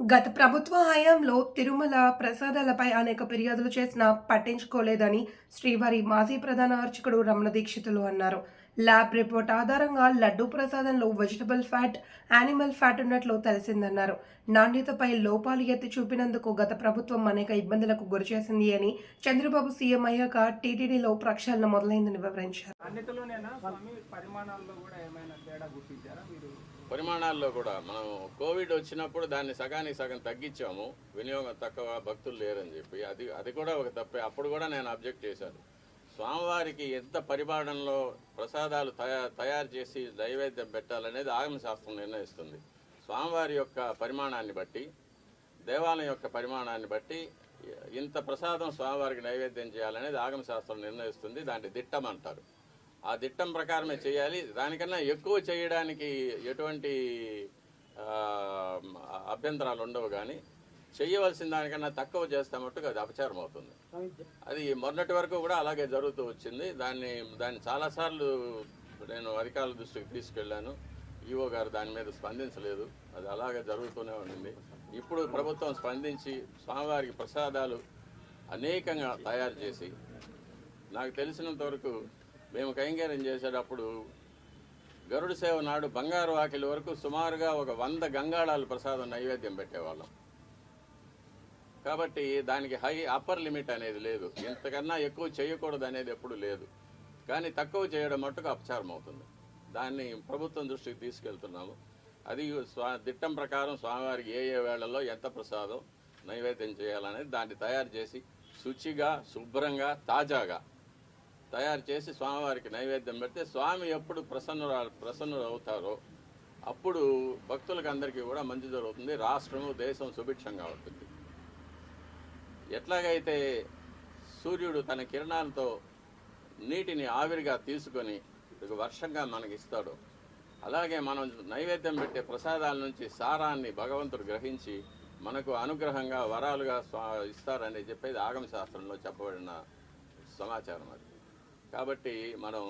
గత ప్రభుత్వ హయాంలో తిరుమల ప్రసాదాలపై అనేక ఫిర్యాదులు చేసినా పట్టించుకోలేదని శ్రీవారి మాజీ ప్రధాన అర్చకుడు రమణ దీక్షితులు అన్నారు. ల్యాబ్ రిపోర్ట్ ఆధారంగా లడ్డూ ప్రసాదంలో వెజిటబుల్ ఫ్యాట్ యానిమల్ ఫ్యాట్ ఉన్నట్లు తెలిసిందన్నారు. నాణ్యతపై లోపాలు ఎత్తి చూపినందుకు గత ప్రభుత్వం అనేక ఇబ్బందులకు గురిచేసింది అని చంద్రబాబు సీఎం అయ్యాక టీటీడీలో ప్రక్షాళన మొదలైందని వివరించారు. నాణ్యతలోనేనా? స్వామి పరిమాణాల్లో కూడా ఏమైనా తేడా గుర్తించారా మీరు? పరిమాణాల్లో కూడా మనం కోవిడ్ వచ్చినప్పుడు దాన్ని సగానికి సగం తగ్గించాము. వినియోగం తక్కువ భక్తులు లేరని చెప్పి. అది అది కూడా ఒక తప్పే. అప్పుడు కూడా నేను అబ్జెక్ట్ చేశాను. స్వామివారికి ఎంత పరిమాణంలో ప్రసాదాలు తయారు చేసి నైవేద్యం పెట్టాలనేది ఆగమ శాస్త్రం నిర్ణయిస్తుంది. స్వామివారి యొక్క పరిమాణాన్ని బట్టి దేవాలయం యొక్క పరిమాణాన్ని బట్టి ఇంత ప్రసాదం స్వామివారికి నైవేద్యం చేయాలనేది ఆగమ శాస్త్రం నిర్ణయిస్తుంది. దాన్ని దిట్టం అంటారు. ఆ దిట్టం ప్రకారమే చేయాలి. దానికన్నా ఎక్కువ చేయడానికి ఎటువంటి అభ్యంతరాలు ఉండవు కానీ చేయవలసిన దానికన్నా తక్కువ చేస్తే అది అపచారం అవుతుంది అది మొన్నటి వరకు కూడా అలాగే జరుగుతూ వచ్చింది. దాన్ని దాన్ని చాలాసార్లు నేను అధికారుల దృష్టికి తీసుకెళ్ళాను. ఈఓ గారు దాని మీద స్పందించలేదు. అది అలాగే జరుగుతూనే ఉండింది ఇప్పుడు ప్రభుత్వం స్పందించి స్వామివారికి ప్రసాదాలు అనేకంగా తయారు చేసి నాకు తెలిసినంత వరకు మేము కైంకర్యం చేసేటప్పుడు గరుడు సేవ నాడు బంగారు వాకిలి వరకు సుమారుగా ఒక వంద గంగాళాలు ప్రసాదం నైవేద్యం పెట్టేవాళ్ళం. కాబట్టి దానికి హై అప్పర్ లిమిట్ అనేది లేదు. ఇంతకన్నా ఎక్కువ చేయకూడదు అనేది ఎప్పుడు లేదు. కానీ తక్కువ చేయడం మట్టుకు అపచారం అవుతుంది. దాన్ని ప్రభుత్వం దృష్టికి తీసుకెళ్తున్నాము. అది స్వా దిట్టం ప్రకారం స్వామివారికి ఏ ఏ వేళల్లో ఎంత ప్రసాదం నైవేద్యం చేయాలనేది దాన్ని తయారు చేసి శుచిగా శుభ్రంగా తాజాగా తయారు చేసి స్వామివారికి నైవేద్యం పెడితే స్వామి ఎప్పుడు ప్రసన్నురా ప్రసన్నులు అవుతారో అప్పుడు భక్తులకు అందరికీ కూడా మంచి జరుగుతుంది. రాష్ట్రము దేశం సుభిక్షంగా ఉంటుంది. ఎట్లాగైతే సూర్యుడు తన కిరణాలతో నీటిని ఆవిరిగా తీసుకొని ఒక వర్షంగా మనకి ఇస్తాడు అలాగే మనం నైవేద్యం పెట్టే ప్రసాదాల నుంచి సారాన్ని భగవంతుడు గ్రహించి మనకు అనుగ్రహంగా వరాలుగా స్వా ఇస్తారని చెప్పేది ఆగమ శాస్త్రంలో చెప్పబడిన సమాచారం అది. కాబట్టి మనం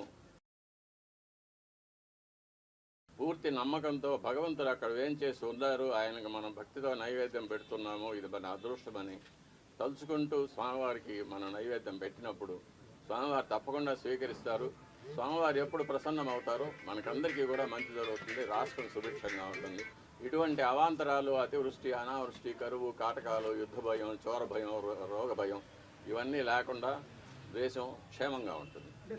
పూర్తి నమ్మకంతో భగవంతుడు అక్కడ ఏం చేసి ఉన్నారు ఆయనకు మనం భక్తితో నైవేద్యం పెడుతున్నాము ఇది మన అదృష్టమని తలుచుకుంటూ స్వామివారికి మనం నైవేద్యం పెట్టినప్పుడు స్వామివారు తప్పకుండా స్వీకరిస్తారు. స్వామివారు ఎప్పుడు ప్రసన్నం అవుతారో మనకందరికీ కూడా మంచి జరుగుతుంది. రాష్ట్రం సుభిక్షంగా ఉంటుంది. ఇటువంటి అవాంతరాలు అతివృష్టి అనావృష్టి కరువు కాటకాలు యుద్ధ భయం చోర భయం రో- రోగ భయం ఇవన్నీ లేకుండా దేశం క్షేమంగా ఉంటుంది.